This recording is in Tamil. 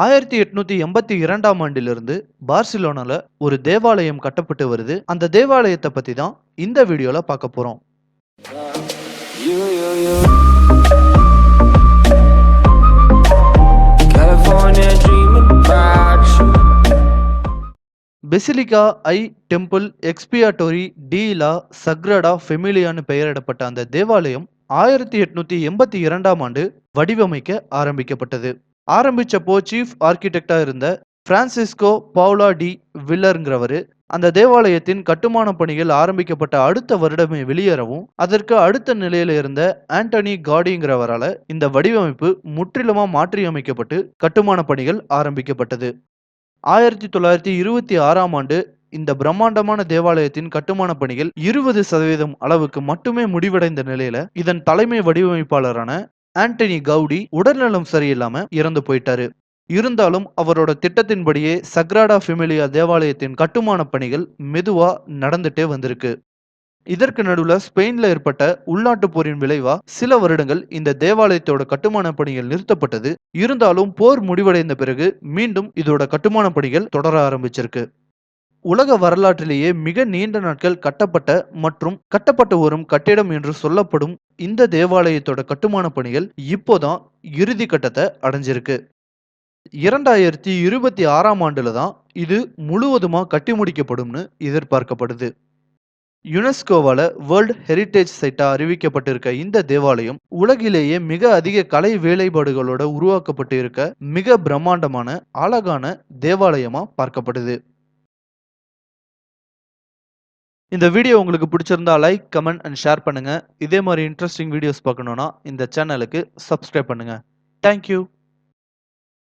ஆயிரத்தி எட்நூத்தி எண்பத்தி இரண்டாம் ஆண்டிலிருந்து பார்சிலோனால ஒரு தேவாலயம் கட்டப்பட்டு வருது. அந்த தேவாலயத்தை பத்தி தான் இந்த வீடியோல பார்க்க போறோம். பெசிலிகா ஐ டெம்பிள் எக்ஸ்பியாட்டோரி டி லா சக்ரடா ஃபெமிலியான்னு பெயரிடப்பட்ட அந்த தேவாலயம் ஆயிரத்தி எட்நூத்தி எண்பத்தி இரண்டாம் ஆண்டு வடிவமைக்க ஆரம்பிக்கப்பட்டது. ஆரம்பிச்சப்போ சீஃப் ஆர்கிடெக்டா இருந்த பிரான்சிஸ்கோ பவுலா டி வில்லருங்கிறவர் அந்த தேவாலயத்தின் கட்டுமான பணிகள் ஆரம்பிக்கப்பட்ட அடுத்த வருடமே வெளியேறவும் அதற்கு அடுத்த நிலையில இருந்த ஆண்டனி காடிங்கிறவரால இந்த வடிவமைப்பு முற்றிலுமா மாற்றியமைக்கப்பட்டு கட்டுமான பணிகள் ஆரம்பிக்கப்பட்டது. ஆயிரத்தி தொள்ளாயிரத்தி இருபத்தி ஆறாம் ஆண்டு இந்த பிரம்மாண்டமான தேவாலயத்தின் கட்டுமான பணிகள் இருபது சதவீதம் அளவுக்கு மட்டுமே முடிவடைந்த நிலையில இதன் தலைமை வடிவமைப்பாளரான ஆண்டனி கவுடி உடல்நலம் சரியில்லாம இறந்து போயிட்டாரு. இருந்தாலும் அவரோட திட்டத்தின்படியே சக்ராடா ஃபெமிலியா தேவாலயத்தின் கட்டுமான பணிகள் மெதுவா நடந்துட்டே வந்திருக்கு. இதற்கு நடுவுல ஸ்பெயின்ல ஏற்பட்ட உள்நாட்டு போரின் விளைவா சில வருடங்கள் இந்த தேவாலயத்தோட கட்டுமான பணிகள் நிறுத்தப்பட்டது. இருந்தாலும் போர் முடிவடைந்த பிறகு மீண்டும் இதோட கட்டுமான பணிகள் தொடர ஆரம்பிச்சிருக்கு. உலக வரலாற்றிலேயே மிக நீண்ட நாட்கள் கட்டப்பட்ட மற்றும் கட்டப்பட்டு வரும் கட்டிடம் என்று சொல்லப்படும் இந்த தேவாலயத்தோட கட்டுமான பணிகள் இப்போதான் இறுதி கட்டத்தை அடைஞ்சிருக்கு. இரண்டாயிரத்தி இருபத்தி ஆறாம் ஆண்டுல தான் இது முழுவதுமா கட்டி முடிக்கப்படும்னு எதிர்பார்க்கப்படுது. யுனெஸ்கோவால வேர்ல்ட் ஹெரிட்டேஜ் சைட்டா அறிவிக்கப்பட்டிருக்க இந்த தேவாலயம் உலகிலேயே மிக அதிக கலை வேலைப்பாடுகளோட உருவாக்கப்பட்டு இருக்க மிக பிரம்மாண்டமான அழகான தேவாலயமா பார்க்கப்படுது. இந்த வீடியோ உங்களுக்கு பிடிச்சிருந்தா லைக் கமெண்ட் அண்ட் ஷேர் பண்ணுங்கள் இதே மாதிரி இன்ட்ரெஸ்டிங் வீடியோஸ் பார்க்கணுன்னா இந்த சேனலுக்கு சப்ஸ்கிரைப் பண்ணுங்கள் தேங்க்யூ